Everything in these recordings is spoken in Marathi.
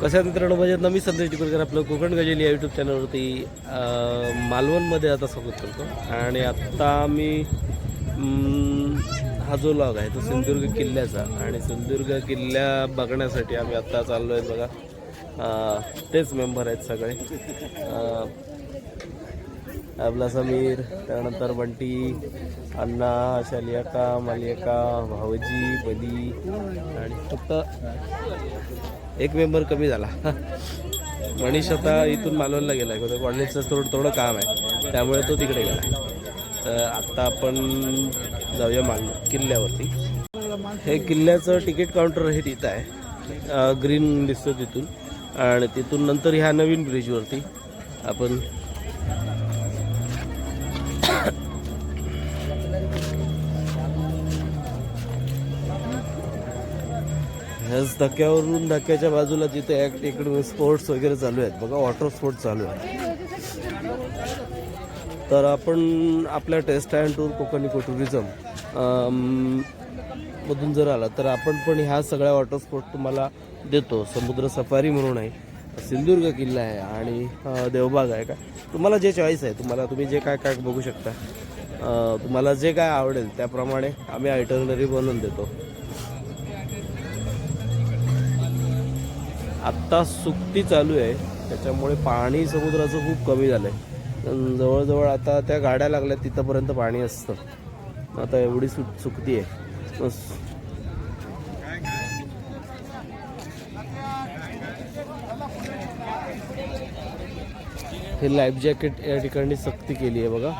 कसं आहे मित्रांनो म्हणजे मी संदेश टिकूरकर आपलं कोकण गजेल या यूट्यूब चॅनलवरती मालवणमध्ये आता स्वागत करतो. आणि आत्ता मी हा जो लॉग आहे तो सिंधुदुर्ग किल्ल्याचा. आणि सिंधुदुर्ग किल्ल्या बघण्यासाठी आम्ही आत्ता चाललो आहे बघा तेच मेंबर आहेत सगळे. आपला समीर त्यानंतर बंटी अण्णा शालियाका मालियाका भावजी बली आणि फक्त एक मेंबर कमी झाला. मनीष आता इथून मालवणला गेला आहे म्हणजे कॉलेजचं थोडं थोडं काम आहे. त्यामुळे तो तिकडे गेला तर आत्ता आपण जाऊया माल किल्ल्यावरती. हे किल्ल्याचं तिकीट काउंटर हे तिथं आहे. ग्रीन दिसतं तिथून. आणि तिथून नंतर ह्या नवीन ब्रिजवरती आपण ह्याच धक्क्यावरून धक्क्याच्या बाजूला तिथे ॲक्ट इकडे स्पोर्ट्स वगैरे चालू आहेत. बघा वॉटर स्पोर्ट्स चालू आहे तर आपण आपल्या test and tour Konkan eco tourism मधून जर आला तर आपण पण ह्या सगळ्या वॉटर स्पोर्ट तुम्हाला देतो. समुद्र सफारी म्हणून आहे सिंधुदुर्ग किल्ला आहे आणि देवबाग आहे का? तुम्हाला जे चॉईस आहे तुम्हाला तुम्ही जे काय काय बघू शकता. तुम्हाला जे काय आवडेल त्याप्रमाणे आम्ही आयटनरी बनवून देतो. आत्ता सुकती चालू आहे. त्याच्यामुळे पाणी समुद्राचं खूप कमी झालं आहे जवळजवळ आता त्या गाड्या लागल्या तिथंपर्यंत पाणी असतं. आता एवढी सु सुकती आहे. बस. हे लाईफ जॅकेट या ठिकाणी सक्ती केली आहे बघा.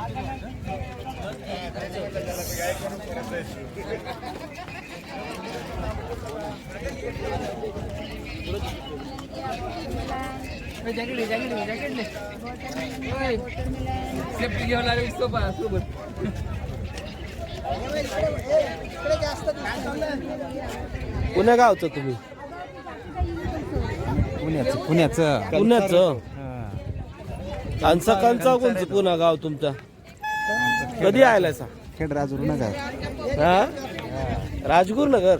जॅकेट जॅकेट जॅकेट सेफ्टी घ्यावं लागेल सोबत सोबत पुण्या गावचं तुम्ही? पुण्याचं पुण्याचं. पुण्याचं? आणि सकाळचा कोणचं पुन्हा गाव तुमचा? कधी आलाय सा खेड राजूर नगर हा. राजगुर नगर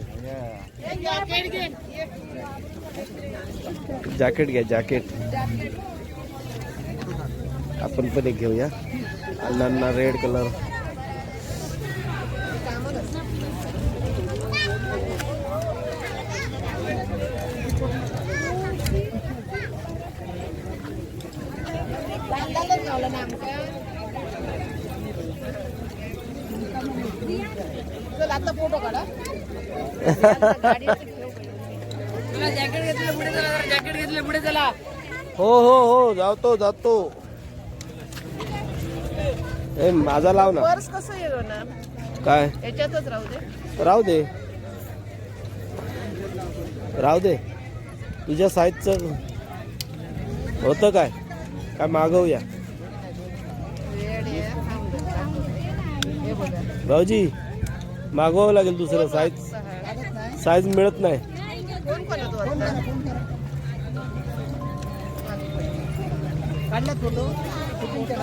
जॅकेट घ्या जॅकेट. आपण पण एक घेऊया. अण्णांना रेड कलर फोटो काढा. जॅकेट घेतलं पुढे चला जॅकेट घेतलं पुढे चला. हो हो हो जातो जातो. ए माझा लाव ना. पर्स कसं येलो ना? काय? याच्यातच राहू दे. राहू दे. राहू दे. तुझ्या साईजचं होतं काय? काय मागवूया? रेडी आहे. थांब जरा. हे बघा. भाऊजी मागवावं लागेल दुसरं साईज साईज मिळत नाही. काढला फोटो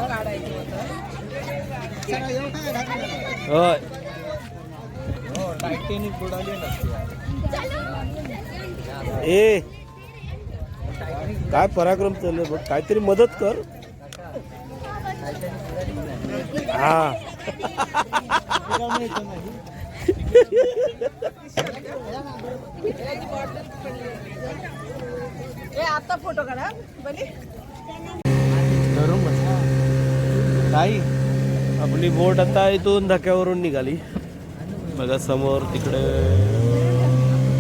काढायचं होतं होय बुडाली ए काय पराक्रम चाललंय बघ काहीतरी मदत कर. हा. आता फोटो काढा. बली काही आपली बोट आता इथून धक्क्यावरून निघाली. बघा समोर तिकडे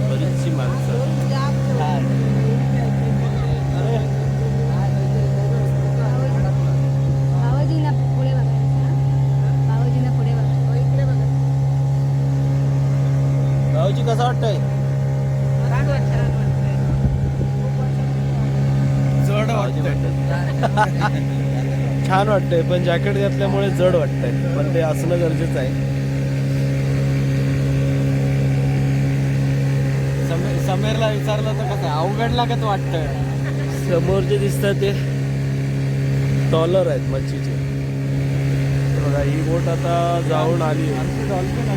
बरीचशी माणसं. भाऊजी कसं वाटतंय छान वाट छान वाटतंय जड भाऊजी म्हणतात. छान वाटतंय पण जॅकेट घातल्यामुळे जड वाटतंय. पण ते असणं गरजेचं आहे. समीरला विचारलं तर कसं अवघड लागत वाटतं समोर जे दिसतात ते. डॉलर आहेत मच्छीचे. बघा ही बोट आता जाऊन आली डॉल्फिन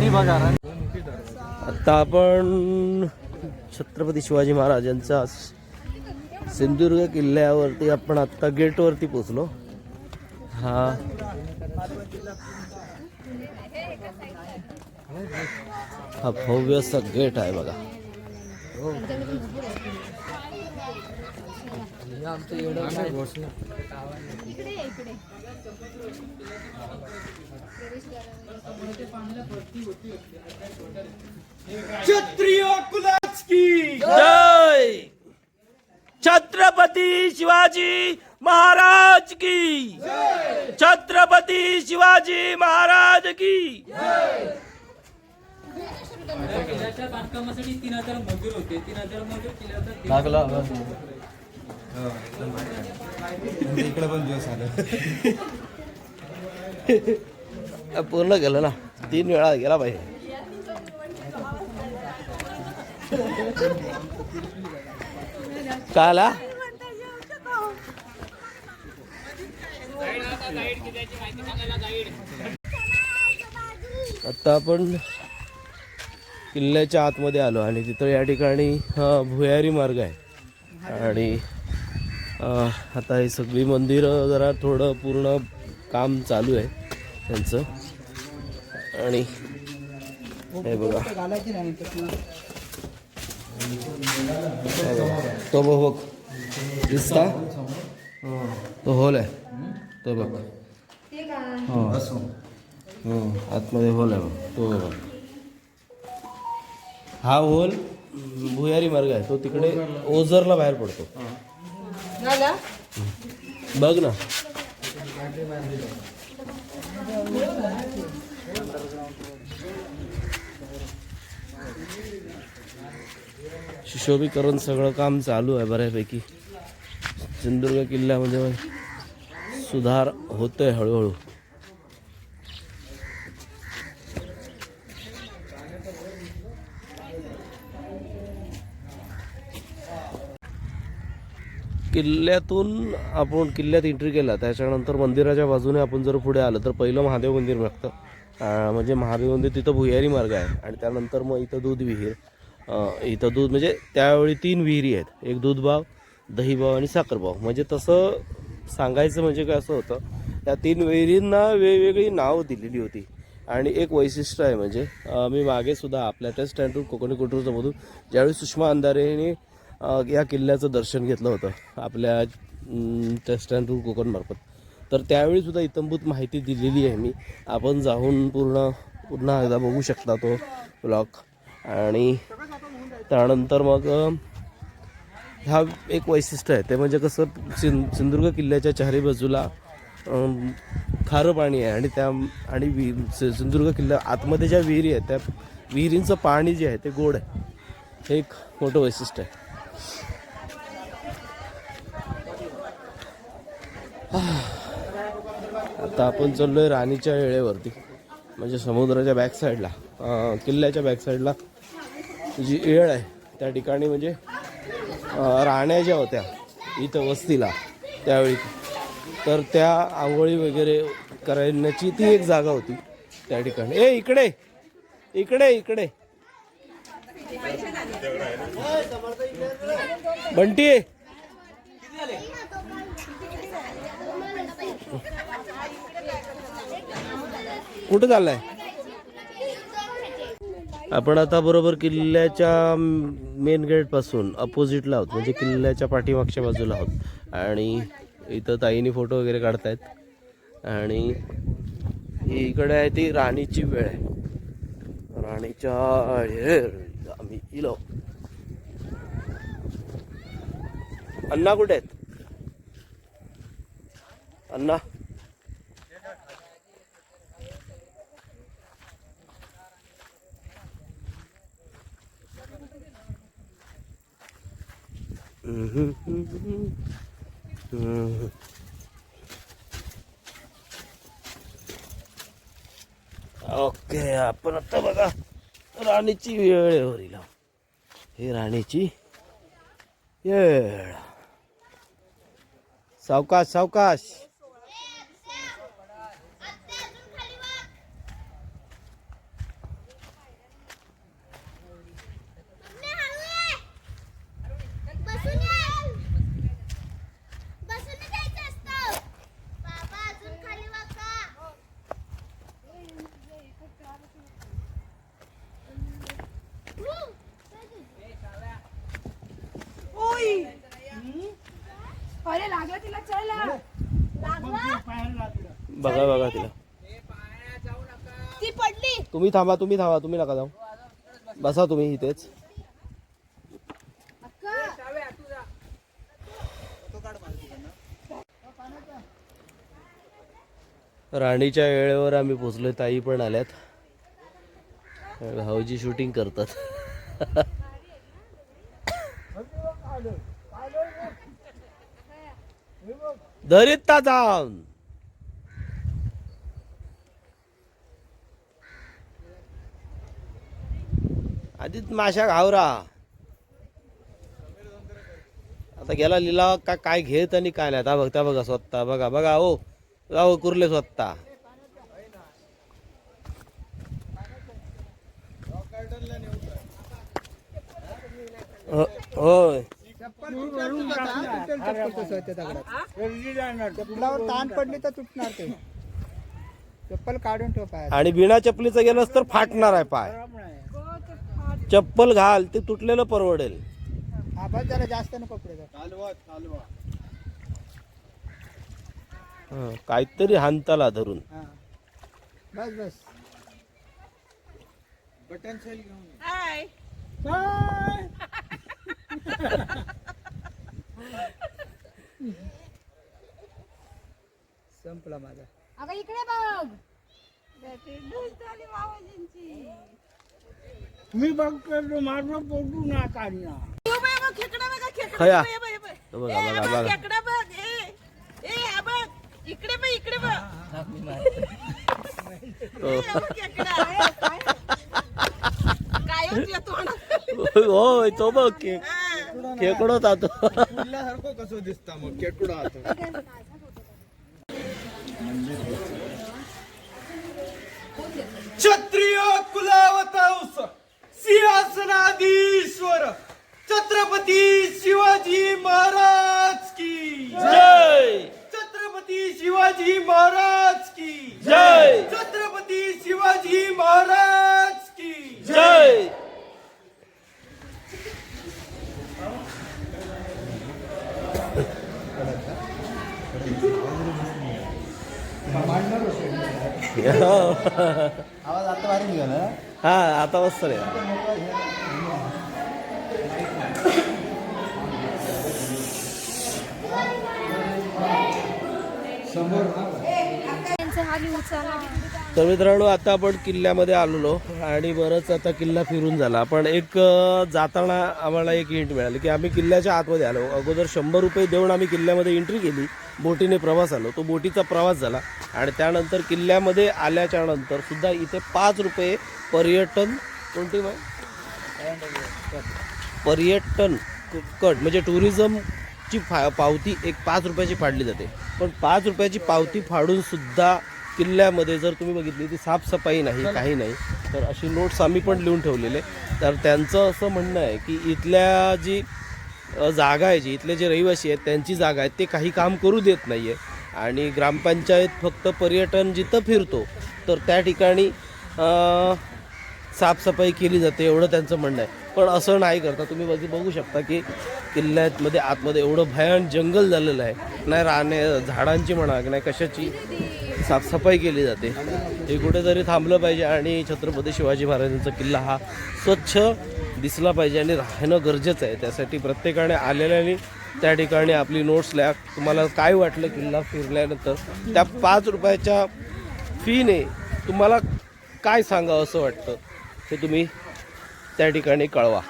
पाणी बघा. आता आपण छत्रपती शिवाजी महाराजांच्या सिंधुदुर्ग किल्ल्यावरती आपण आत्ता गेटवरती पोचलो हा. हा भव्य असा गेट आहे बघा. इकडे ये, इकडे जय। छत्रपती शिवाजी महाराज की। छत्रपती शिवाजी महाराज की। बांधकामासाठी तीन हज़ार मजूर होते तीन हज़ार मजूर किल्ल्याचा लागला इकडे पण जोश आलं. पूर्ण गेलं ना. तीन वेळा गेला पाहिजे काला आता आपण किल्ल्याच्या आतमध्ये आलो आणि तिथं या ठिकाणी हा, भुयारी मार्ग आहे. आणि आता ही सगळी मंदिरं जरा थोडं पूर्ण काम चालू आहे त्यांचं. आणि हे बघा. तो बघ बघ. दिसता? तो होल आहे. तो बघ. हो, आतमध्ये होल आहे बघ. तो बघ हा होल भुयारी मार्ग आहे. तो तिकडे ओझरला बाहेर पडतो. झालं? बघ ना. सुशोभीकरण सगळं काम चालू आहे बऱ्यापैकी. सिंधुदुर्ग किल्ल्यामध्ये सुधार होतोय हळूहळू. किल्ल्यातून आपण किल्ल्यात एंट्री केला त्याच्यानंतर मंदिराच्या बाजूने आपण जर पुढे आलं तर पहिलं महादेव मंदिर लागतं म्हणजे महादेव मंदिर तिथं भुयारी मार्ग आहे आणि त्यानंतर मग इथं दूध विहीर. इथं दूध म्हणजे त्यावेळी तीन विहिरी आहेत. एक दूधबाव दहीबाव आणि साखरबाव. म्हणजे तसं सांगायचं म्हणजे काय असं होतं त्या तीन विहिरींना वेगवेगळी नावं दिलेली होती. आणि एक वैशिष्ट्य आहे म्हणजे मी मागे सुद्धा आपल्या त्या स्टँडवर कोकणी कुटुंबामधून ज्यावेळी सुषमा अंधारेने या किल्ल्याचं दर्शन घेतलं होतं आपल्या टेस्ट अँड टूर कोकणमार्फत तर त्यावेळीसुद्धा इतंभूत माहिती दिलेली आहे मी. आपण जाऊन पूर्ण पुन्हा एकदा बघू शकता तो ब्लॉक आणि त्यानंतर मग हा एक वैशिष्ट्य आहे ते म्हणजे कसं सिं सिंधुदुर्ग किल्ल्याच्या चारी बाजूला खारं पाणी आहे आणि त्या आणि विहीर सि- सिंधुदुर्ग किल्ल्या आतमध्ये ज्या विहिरी आहेत त्या विहिरींचं पाणी जे आहे ते गोड आहे. हे एक मोठं वैशिष्ट्य आहे. आता आपण चाललोय राणीच्या वेळेवरती म्हणजे समुद्राच्या बॅक साईडला किल्ल्याच्या बॅक साईडला जी येळ आहे त्या ठिकाणी म्हणजे राण्या ज्या होत्या इथं वस्तीला त्यावेळी. तर त्या आंघोळी वगैरे करण्याची ती एक जागा होती त्या ठिकाणी. ए इकडे! इकडे इकडे! बंटी. कुठं चाललाय? आपण आता बरोबर किल्ल्याच्या मेन गेटपासून अपोजिटला आहोत. म्हणजे किल्ल्याच्या पाठीमागच्या बाजूला आहोत. आणि इथं ताईनी फोटो वगैरे काढतायत. आणि ही इकडे आहे ती राणीची वेळ आहे. राणीच्या आम्ही इलो. अण्णा कुठे आहेत? अण्णा? ओके आपण आता बघा राणीची वेळ वरील. हे राणीची वेळ. Saukas, saukas. तुम्ही थांबा तुम्ही थांबा तुम्ही नका जाऊ. बसा तुम्ही इथेच. राणीच्या वेळेवर आम्ही पोचलोय ताई पण आल्यात. भाऊजी शूटिंग करतात. दरीत ता आधीच माशा घावरा. आता गेला लिलाव का काय घेत आणि काय नाही. आता बघता बघा स्वतः. बघा बघा ओ जाऊ कुर्ले स्वतः. हो- होय. ताण पडली तर तुटणार ते. चप्पल काढून ठेव पाय आणि बिना चपलीचं गेलंस तर फाटणार आहे पाय. चप्पल घाल ते तुटलेलं परवडेल. आवाज जरा जास्त नको पडे काहीतरी हानताला धरून. बस बस. बटन सेल घेऊन. हाय. संपला माझा. अगं इकडे बघ. मी बघतो माझं पोटू ना काढणार. खया. बघ, बघ, बघ. इकडे बघ इकडे बघ. होय तो बघ के खेकडो जातो कसं दिसता मग केकडा सिंहासनाधीश्वर छत्रपती शिवाजी महाराज की। जय। छत्रपती शिवाजी महाराज की। जय। छत्रपती शिवाजी महाराज की। जय। आवाज आता भारी निघाला. हा आता मस्त रे. तर मित्रांनो आता आपण किल्ल्यामध्ये आलेलो आणि बरंच आता किल्ला फिरून झाला. पण एक जाताना आम्हाला एक हिंट मिळाली की आम्ही किल्ल्याच्या आतमध्ये आलो. अगोदर शंभर रुपये देऊन आम्ही किल्ल्यामध्ये एंट्री केली. बोटीने प्रवास आलो. तो बोटीचा प्रवास झाला. आणि त्यानंतर किल्ल्यामध्ये आल्याच्यानंतर सुद्धा इथे पाच रुपये पर्यटन कोणती पर्यटन कट म्हणजे टुरिझमची फा पावती एक पाच रुपयाची फाडली जाते. पण पाच रुपयाची पावती फाडून सुद्धा किल्ल्यामध्ये जर तुम्ही बघितली ती साफसफाई नाही काही नाही तर अशी नोट्स आम्ही पण लिहून ठेवलेले. तर त्यांचं असं म्हणणं आहे की इथल्या जी जागा आहे जी इथले जे रहिवासी आहेत त्यांची जागा आहे ते काही काम करू देत नाही आहे आणि ग्रामपंचायत फक्त पर्यटन जिथं फिरतो तर त्या ठिकाणी साफसफाई केली जाते एवढं त्यांचं म्हणणं आहे. पण असं नाही करता तुम्ही बघी बघू शकता की किल्ल्यामध्ये आतमध्ये एवढं भयान जंगल झालेलं आहे. नाही राहणे झाडांची म्हणा की नाही कशाची साफसफाई केली जाते. हे कुठेतरी थांबलं पाहिजे. आणि छत्रपती शिवाजी महाराजांचा किल्ला हा स्वच्छ दिसला पाहिजे आणि राहणं गरजेचं आहे. त्यासाठी प्रत्येकाने आलेल्याने त्या ठिकाणी आपली नोट्स लिहा. तुम्हाला काय वाटलं किल्ला फिरल्यानंतर? त्या पाच रुपयाच्या फीने तुम्हाला काय सांगावं असं वाटतं? हे तुम्ही त्या ठिकाणी कळवा.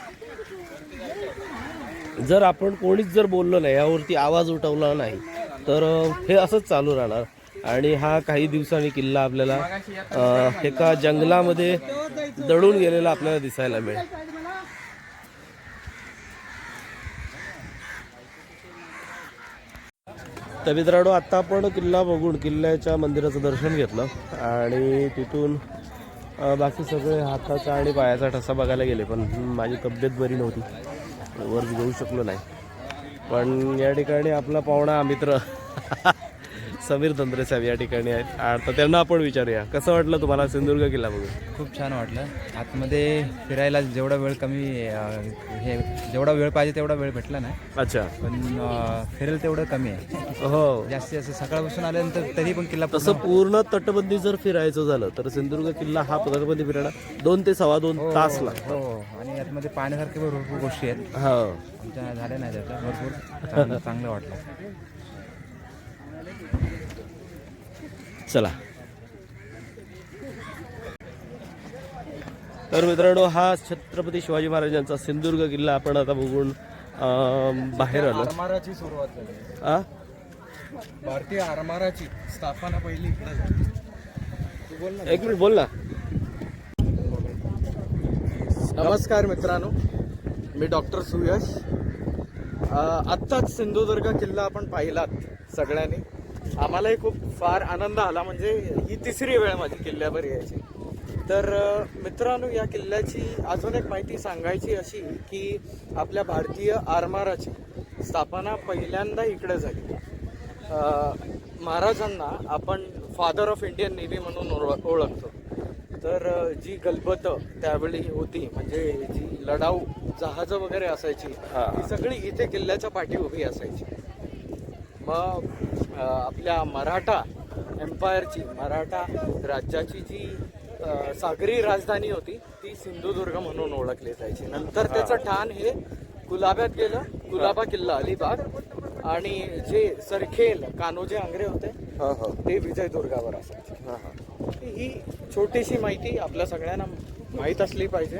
जर आपण कोणीच जर बोललो नाही यावरती आवाज उठवला नाही तर हे असंच चालू राहणार. आणि हा काही दिवसांनी किल्ला आपल्याला एका जंगलामध्ये दडून गेलेला आपल्याला दिसायला मिळेल. तर मित्रांनो आत्ता आपण किल्ला बघून किल्ल्याच्या मंदिराचं दर्शन घेतलं. आणि तिथून बाकी सगळे हाताचा आणि पायाचा ठसा बघायला गेले पण माझी तब्येत बरी नव्हती. वर घेऊ शकलो नाही. पण या ठिकाणी आपला पाहुणा मित्र. समीर धंद्रे साहेब या ठिकाणी आहेत. आता त्यांना आपण विचारूया. कसं वाटलं तुम्हाला सिंधुदुर्ग किल्ला बघून? खूप छान वाटलं. आतमध्ये फिरायला जेवढा वेळ कमी अं, हे जेवढा वेळ पाहिजे तेवढा वेळ भेटला नाही. अच्छा. पण अं, फिरेल तेवढं कमी आहे. हो. जास्तीत जास्त सकाळपासून आल्यानंतर तरी पण किल्ला तसं पूर्ण- तटबंदी जर फिरायचं झालं तर सिंधुदुर्ग किल्ला हा तटबंदी फिरायला दोन ते सव्वा दोन तास लागतो हो. हो. आणि यातमध्ये पाहण्यासारख्या भरपूर गोष्टी आहेत. हो. आमच्या झाल्या नाही त्याच्या. भरपूर चांगलं चांगलं वाटलं. चला. तर मित्रांनो हा छत्रपती शिवाजी महाराजांचा सिंधुदुर्ग किल्ला आपण आता बघून बाहेर आलो. आरमाराची सुरुवात झाली. आ? भारतीय आरमाराची स्थापना पहिली इकडे झाली. एक मिनिट बोल ना. नमस्कार मित्रांनो. मी डॉक्टर सुयश. अ, आत्ताच सिंधुदुर्ग किल्ला आपण पाहिलात सगळ्यांनी. आम्हालाही खूप फार आनंद आला. म्हणजे ही तिसरी वेळ माझी किल्ल्यावर यायची. तर मित्रांनो या किल्ल्याची अजून एक माहिती सांगायची अशी की आपल्या भारतीय आरमाराची स्थापना पहिल्यांदा इकडे झाली. महाराजांना आपण फादर ऑफ इंडियन नेव्ही म्हणून ओळख- ओळखतो. तर जी गलबत त्यावेळी होती म्हणजे जी लढाऊ जहाजं वगैरे असायची हा. ती सगळी इथे किल्ल्याच्या पाठी उभी असायची. मग आपल्या मराठा एम्पायरची मराठा राज्याची जी सागरी राजधानी होती ती सिंधुदुर्ग म्हणून ओळखली जायची. नंतर त्याचं ठाण हे कुलाब्यात गेलं. कुलाबा किल्ला अलिबाग. आणि जे सरखेल कान्होजे आंग्रे होते हो हो. ते विजयदुर्गावर असायचे. हा, हा. ही छोटीशी माहिती आपल्या सगळ्यांना माहीत असली पाहिजे.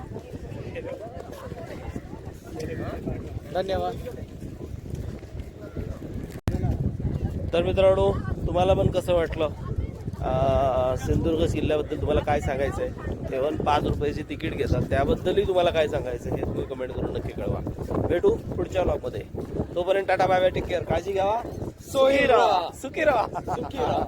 धन्यवाद. तर मित्रांनो तुम्हाला पण कसं वाटलं? सिंधुदुर्ग किल्ल्याबद्दल तुम्हाला काय सांगायचं आहे तेव्हा पाच रुपयाची तिकीट घेतात त्याबद्दलही तुम्हाला काय सांगायचं आहे हे तुम्ही कमेंट करून नक्की कळवा. भेटू पुढच्या ब्लॉगमध्ये तोपर्यंत tata bye bye take care काळजी घ्यावा. सोही राहा. सुखी राहा. सुखी राहा.